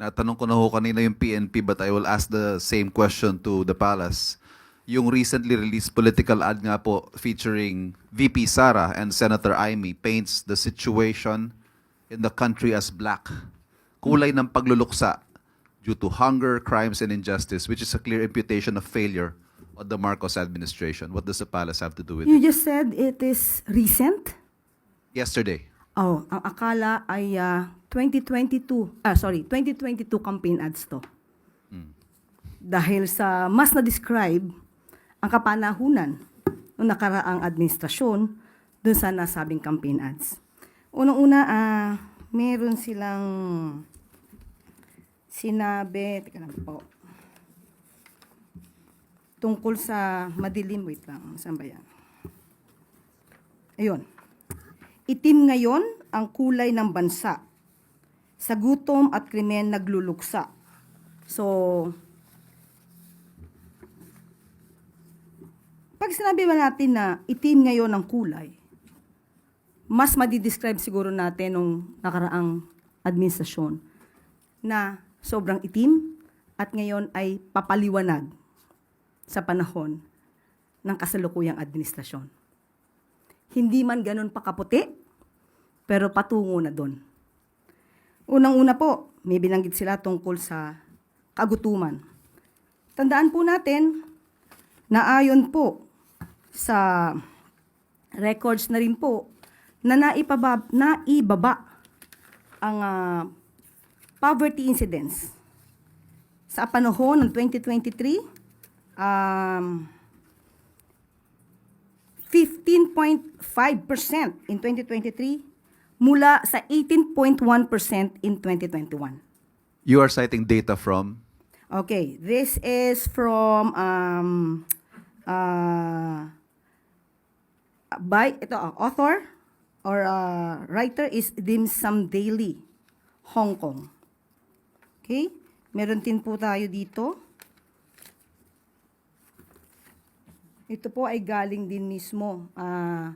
Natanong ko na ho kanina yung PNP but I will ask the same question to the palace. Yung recently released political ad nga po featuring VP Sara and Senator Amy paints the situation in the country as black. Kulay ng pagluluksa due to hunger, crimes, and injustice, which is a clear imputation of failure of the Marcos administration. What does the palace have to do with You it? just said it is recent? Yesterday. Oh, ang akala ay ah, 2022, ah sorry, 2022 campaign ads to. Dahil sa mas na-describe ang kapanahunan ng nakaraang administrasyon dun sa nasabing campaign ads. Unang-una, ah, meron silang sinabi, teka lang po, tungkol sa madilim, wait lang, saan ba yan? Ayun. Itim ngayon ang kulay ng bansa. Sa gutom at krimen nagluluksa. So, pag sinabi ba natin na itim ngayon ang kulay, mas madidescribe siguro natin nung nakaraang administrasyon na sobrang itim at ngayon ay papaliwanag sa panahon ng kasalukuyang administrasyon. Hindi man ganun pakaputi, pero patungo na doon. Unang-una po, may binanggit sila tungkol sa kagutuman. Tandaan po natin na ayon po sa records na rin po na naipaba, naibaba ang ah, poverty incidence sa panahon ng 2023 um, 15.5% in 2023 mula sa 18.1% in 2021. You are citing data from Okay, this is from um, uh, by ito ah, author or uh, writer is Dim Sum Daily, Hong Kong. Okay? Meron din po tayo dito. Ito po ay galing din mismo ah,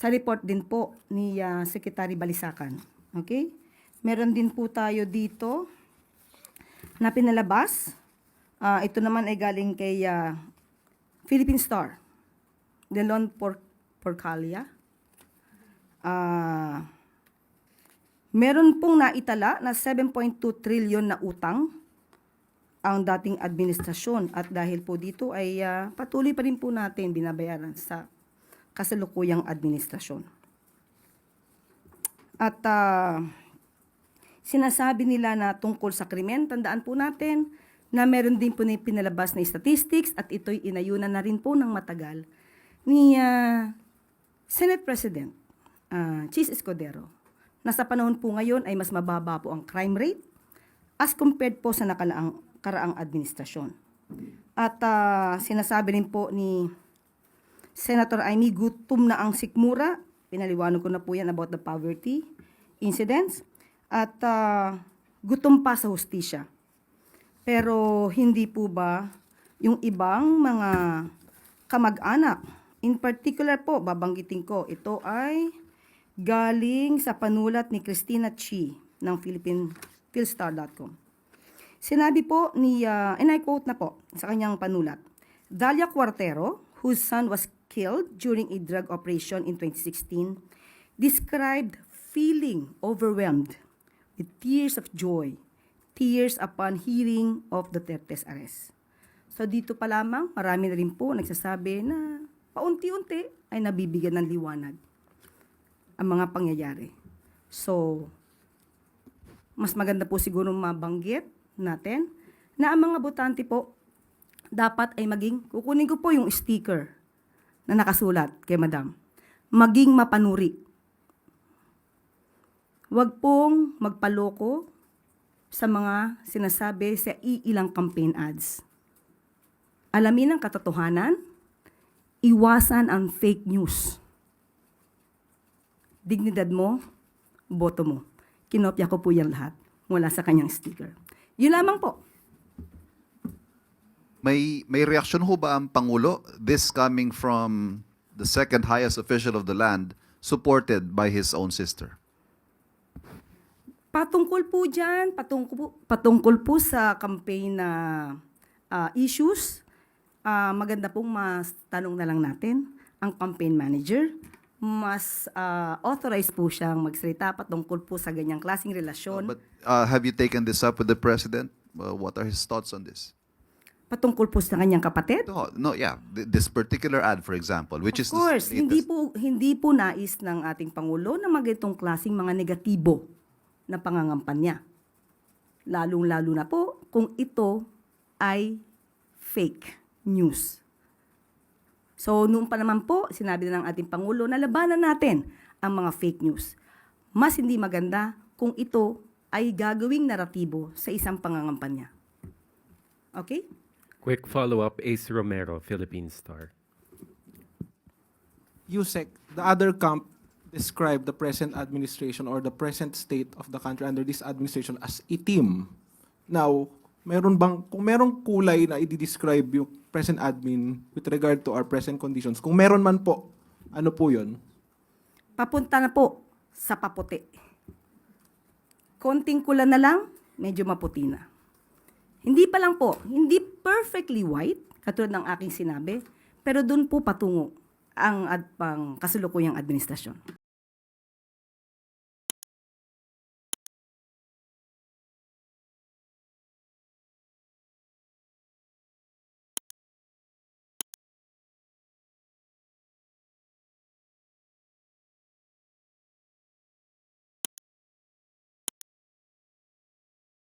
sa report din po ni ah, Secretary Balisacan. Okay? Meron din po tayo dito na pinalabas. Ah, ito naman ay galing kay ah, Philippine Star. Delon Por Porcalia. Ah, meron pong naitala na 7.2 trillion na utang ang dating administrasyon at dahil po dito ay ah, patuloy pa rin po natin binabayaran sa kasalukuyang administrasyon. At ah, sinasabi nila na tungkol sa krimen, tandaan po natin na meron din po na pinalabas na statistics at ito'y inayunan na rin po ng matagal ni ah, Senate President ah, Chis Escudero na sa panahon po ngayon ay mas mababa po ang crime rate as compared po sa nakalaang karaang administrasyon. At ah, sinasabi rin po ni Senator Amy, gutom na ang sikmura. Pinaliwanag ko na po yan about the poverty incidents. At ah, gutom pa sa hustisya. Pero hindi po ba yung ibang mga kamag-anak, in particular po, babanggitin ko, ito ay galing sa panulat ni Christina Chi ng Philippine Philstar.com. Sinabi po ni, uh, and I quote na po sa kanyang panulat, Dalia Cuartero, whose son was killed during a drug operation in 2016, described feeling overwhelmed with tears of joy, tears upon hearing of Duterte's arrest. So dito pa lamang, marami na rin po nagsasabi na paunti-unti ay nabibigyan ng liwanag ang mga pangyayari. So, mas maganda po siguro mabanggit natin na ang mga botante po dapat ay maging, kukunin ko po yung sticker na nakasulat kay madam, maging mapanuri. Huwag pong magpaloko sa mga sinasabi sa iilang campaign ads. Alamin ang katotohanan, iwasan ang fake news. Dignidad mo, boto mo. Kinopya ko po yan lahat mula sa kanyang sticker. Yun lamang po. May may reaksyon ho ba ang pangulo this coming from the second highest official of the land supported by his own sister? Patungkol po dyan, patungkol po, patungkol po sa campaign na ah, issues, ah, maganda pong mas tanong na lang natin ang campaign manager. Mas ah, authorized po siyang magsalita patungkol po sa ganyang klaseng relasyon. But uh, have you taken this up with the president? Uh, what are his thoughts on this? Patungkol po sa kanyang kapatid. No, no, yeah. Th- This particular ad, for example, which Of is course, the hindi po hindi po nais ng ating pangulo na magitong klaseng mga negatibo na pangangampanya. Lalong-lalo na po kung ito ay fake news. So, noon pa naman po, sinabi na ng ating Pangulo na labanan natin ang mga fake news. Mas hindi maganda kung ito ay gagawing naratibo sa isang pangangampanya. Okay? Quick follow-up, Ace Romero, Philippine Star. Yusek, the other camp described the present administration or the present state of the country under this administration as itim. Now, meron bang, kung merong kulay na i-describe yung present admin with regard to our present conditions, kung meron man po, ano po yun? Papunta na po sa paputi. Konting kula na lang, medyo maputi na. Hindi pa lang po, hindi perfectly white, katulad ng aking sinabi, pero doon po patungo ang ad, pang kasulukuyang administrasyon.